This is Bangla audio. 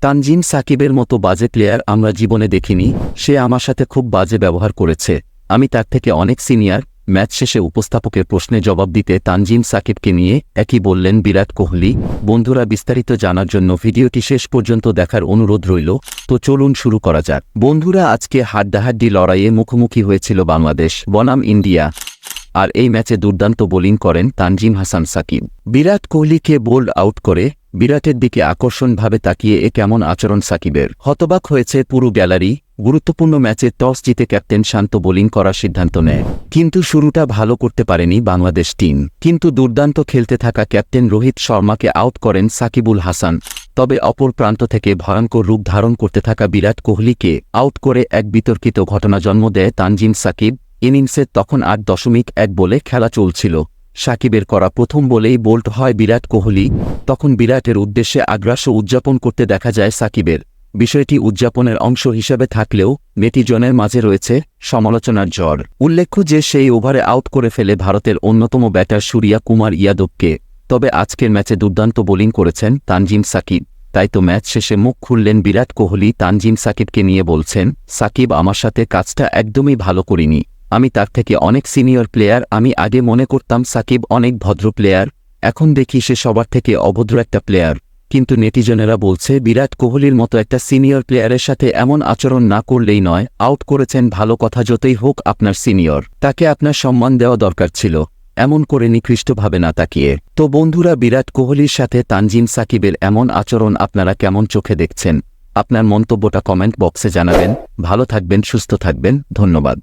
তানজিম সাকিবের মতো বাজে প্লেয়ার আমরা জীবনে দেখিনি। সে আমার সাথে খুব বাজে ব্যবহার করেছে। আমি তার থেকে অনেক সিনিয়র ম্যাচ শেষে উপস্থাপকের প্রশ্নে জবাব দিতে তানজিম সাকিবকে নিয়ে একই বললেন বিরাট কোহলি, বন্ধুরা, বিস্তারিত জানার জন্য ভিডিওটি শেষ পর্যন্ত দেখার অনুরোধ রইল। তো চলুন শুরু করা যাক। বন্ধুরা, আজকে হাড্ডাহাড্ডি লড়াইয়ে মুখোমুখি হয়েছিল বাংলাদেশ। বনাম ইন্ডিয়া। আর এই ম্যাচে দুর্দান্ত বোলিং করেন তানজিম হাসান সাকিব। বিরাট কোহলিকে বোল্ড আউট করে বিরাটের দিকে আকর্ষণভাবে তাকিয়ে এ কেমন আচরণ সাকিবের? হতবাক হয়েছে পুরো গ্যালারি, গুরুত্বপূর্ণ ম্যাচে টস জিতে ক্যাপ্টেন শান্ত বোলিং করার সিদ্ধান্ত নেয়। কিন্তু শুরুটা ভালো করতে পারেনি বাংলাদেশ টিম। কিন্তু দুর্দান্ত খেলতে থাকা ক্যাপ্টেন রোহিত শর্মাকে আউট করেন সাকিবুল হাসান। তবে অপর প্রান্ত থেকে ভয়ঙ্কর রূপ ধারণ করতে থাকা বিরাট কোহলিকে আউট করে এক বিতর্কিত ঘটনা জন্ম দেয় তানজিম সাকিব। ইনিংসের তখন আট দশমিক এক বলে খেলা চলছিল। সাকিবের করা প্রথম বলেই বোল্ট হয় বিরাট কোহলি। তখন বিরাটের উদ্দেশ্যে আগ্রাস্য উদযাপন করতে দেখা যায় সাকিবের। বিষয়টি উদযাপনের অংশ হিসেবে থাকলেও নেটিজনের মাঝে রয়েছে সমালোচনার জ্বর উল্লেখ্য যে সেই ওভারে আউট করে ফেলে ভারতের অন্যতম ব্যাটার সুরিয়া কুমার ইয়াদবকে। তবে আজকের ম্যাচে দুর্দান্ত বোলিং করেছেন তানজিম সাকিব। তাই তো ম্যাচ শেষে মুখ খুললেন বিরাট কোহলি। তানজিম সাকিবকে নিয়ে বলছেন, সাকিব আমার সাথে কাজটা একদমই ভালো করিনি। আমি তার থেকে অনেক সিনিয়র প্লেয়ার, আমি আগে মনে করতাম সাকিব অনেক ভদ্র প্লেয়ার, এখন দেখি সে সবার থেকে অভদ্র একটা প্লেয়ার। কিন্তু নেটিজনেরা বলছে, বিরাট কোহলির মতো একটা সিনিয়র প্লেয়ারের সাথে এমন আচরণ না করলেই নয়, আউট করেছেন ভালো কথা যতই হোক আপনার সিনিয়র। তাকে আপনার সম্মান দেওয়া দরকার ছিল, এমন করে নিকৃষ্টভাবে না তাকিয়ে। তো বন্ধুরা, বিরাট কোহলির সাথে তানজিম সাকিবের এমন আচরণ আপনারা কেমন চোখে দেখছেন? আপনার মন্তব্যটা কমেন্ট বক্সে জানাবেন। ভালো থাকবেন, সুস্থ থাকবেন, ধন্যবাদ।